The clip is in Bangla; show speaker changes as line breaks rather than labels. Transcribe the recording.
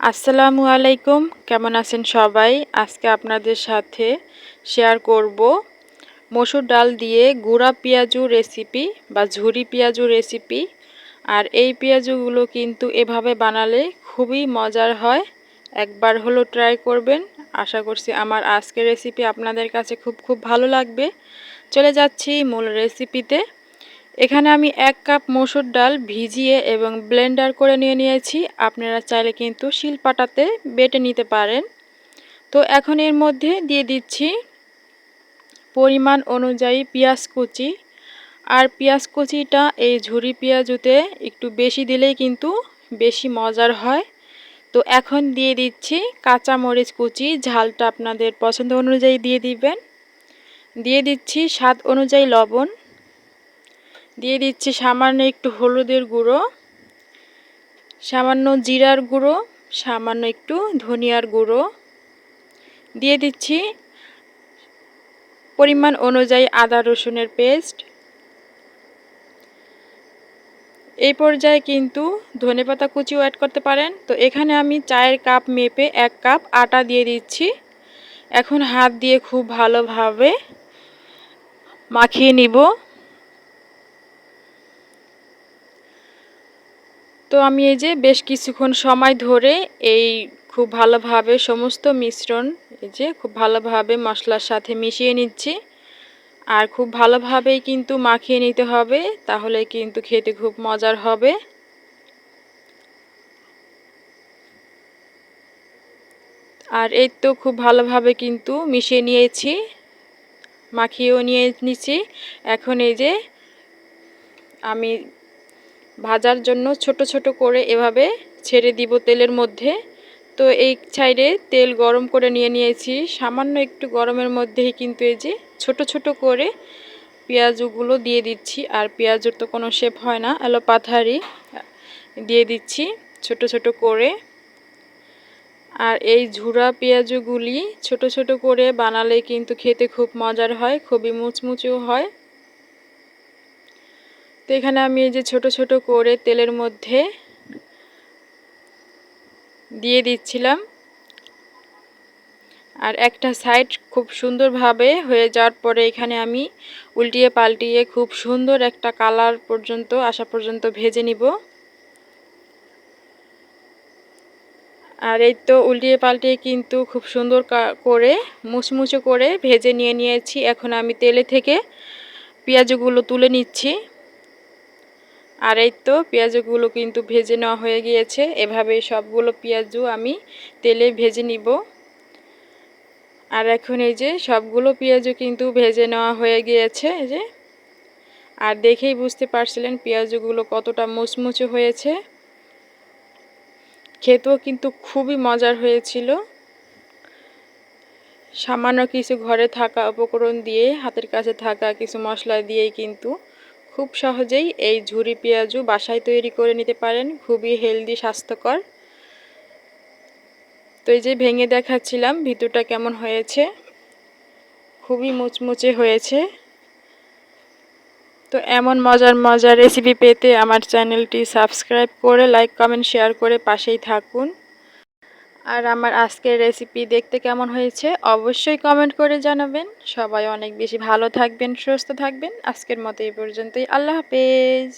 আসসালামু আলাইকুম, কেমন আছেন সবাই? আজকে আপনাদের সাথে শেয়ার করব মসুর ডাল দিয়ে গুঁড়া পেঁয়াজু রেসিপি বা ঝুরি পেঁয়াজু রেসিপি আর এই পেঁয়াজুগুলো কিন্তু এভাবে বানালে খুবই মজার হয়। একবার হলো ট্রাই করবেন। আশা করছি আমার আজকের রেসিপি আপনাদের কাছে খুব খুব ভালো লাগবে। চলে যাচ্ছি মূল রেসিপিতে এখানে আমি এক কাপ মসুর ডাল ভিজিয়ে এবং ব্লেন্ডার করে নিয়ে নিয়েছি। আপনারা চাইলে কিন্তু শিলপাটাতে বেটে নিতে পারেন। তো এখন এর মধ্যে দিয়ে দিচ্ছি পরিমাণ অনুযায়ী পেঁয়াজ কুচি। আর পেঁয়াজ কুচিটা এই ঝুরি পেঁয়াজুতে একটু বেশি দিলেই কিন্তু বেশি মজার হয়। তো এখন দিয়ে দিচ্ছি কাঁচা মরিচ কুচি, ঝালটা আপনাদের পছন্দ অনুযায়ী দিয়ে দিবেন। দিয়ে দিচ্ছি স্বাদ অনুযায়ী লবণ। দিয়ে দিচ্ছি সামান্য একটু হলুদের গুঁড়ো, সামান্য জিরার গুঁড়ো, সামান্য একটু ধনিয়ার গুঁড়ো। দিয়ে দিচ্ছি পরিমাণ অনুযায়ী আদা রসুনের পেস্ট। এই পর্যায়ে কিন্তু ধনে পাতা কুচিও অ্যাড করতে পারেন। তো এখানে আমি চায়ের কাপ মেপে এক কাপ আটা দিয়ে দিচ্ছি। এখন হাত দিয়ে খুব ভালোভাবে মাখিয়ে নিব। তো আমি এই যে বেশ কিছুক্ষণ সময় ধরে এই খুব ভালোভাবে সমস্ত মিশ্রণ, এই যে খুব ভালোভাবে মশলার সাথে মিশিয়ে নিচ্ছি। আর খুব ভালোভাবেই কিন্তু মাখিয়ে নিতে হবে, তাহলে কিন্তু খেতে খুব মজার হবে। আর এই তো খুব ভালোভাবে কিন্তু মিশিয়ে নিয়েছি, মাখিয়েও নিয়ে নিচ্ছি। এখন এই যে আমি ভাজার জন্য ছোট ছোট করে এভাবে ছেড়ে দিব তেলের মধ্যে। তো এই সাইডে তেল গরম করে নিয়ে নিয়েছি। সামান্য একটু গরমের মধ্যেই কিন্তু এই যে ছোট ছোট করে পেঁয়াজগুলো দিয়ে দিচ্ছি। আর পেঁয়াজের তো কোনো শেপ হয় না, আলো পাথারি দিয়ে দিচ্ছি ছোট ছোট করে। আর এই ঝুরা পেঁয়াজগুলি ছোট ছোট করে বানালে কিন্তু খেতে খুব মজার হয়, খুবই মুচমুচেও হয়। তো এখানে আমি এই যে ছোট ছোট করে তেলের মধ্যে দিয়ে দিচ্ছিলাম। আর একটা সাইড খুব সুন্দরভাবে হয়ে যাওয়ার পরে এখানে আমি উল্টিয়ে পাল্টিয়ে খুব সুন্দর একটা কালার পর্যন্ত আসা পর্যন্ত ভেজে নিব। আর এই তো উল্টিয়ে পাল্টিয়ে কিন্তু খুব সুন্দর করে, মুচমুচো করে ভেজে নিয়ে নিয়েছি। এখন আমি তেলে থেকে পেঁয়াজগুলো তুলে নিচ্ছি। আর এই তো পেঁয়াজগুলো কিন্তু ভেজে নেওয়া হয়ে গিয়েছে। এভাবে সবগুলো পেঁয়াজও আমি তেলে ভেজে নিব। আর এখন এই যে সবগুলো পেঁয়াজও কিন্তু ভেজে নেওয়া হয়ে গিয়েছে, এই যে। আর দেখেই বুঝতে পারছিলেন পেঁয়াজগুলো কতটা মুচমুচে হয়েছে। খেতেও কিন্তু খুবই মজার হয়েছিল। সামান্য কিছু ঘরে থাকা উপকরণ দিয়ে, হাতের কাছে থাকা কিছু মশলা দিয়েই কিন্তু খুব সহজেই এই ঝুরি পেঁয়াজু বাসায় তৈরি করে নিতে পারেন, খুবই হেলদি, স্বাস্থ্যকর। তো এই যে ভেঙে দেখাচ্ছিলাম, ভিতরটা কেমন হয়েছে? খুবই মুচমুচে হয়েছে। তো এমন মজার মজার রেসিপি পেতে আমার চ্যানেলটি সাবস্ক্রাইব করে লাইক কমেন্ট শেয়ার করে পাশেই থাকুন। আর আমার আজকের রেসিপি দেখতে কেমন হয়েছে অবশ্যই কমেন্ট করে জানাবেন। সবাই অনেক বেশি ভালো থাকবেন, সুস্থ থাকবেন। আজকের মতো এই পর্যন্তই। আল্লাহ হাফেজ।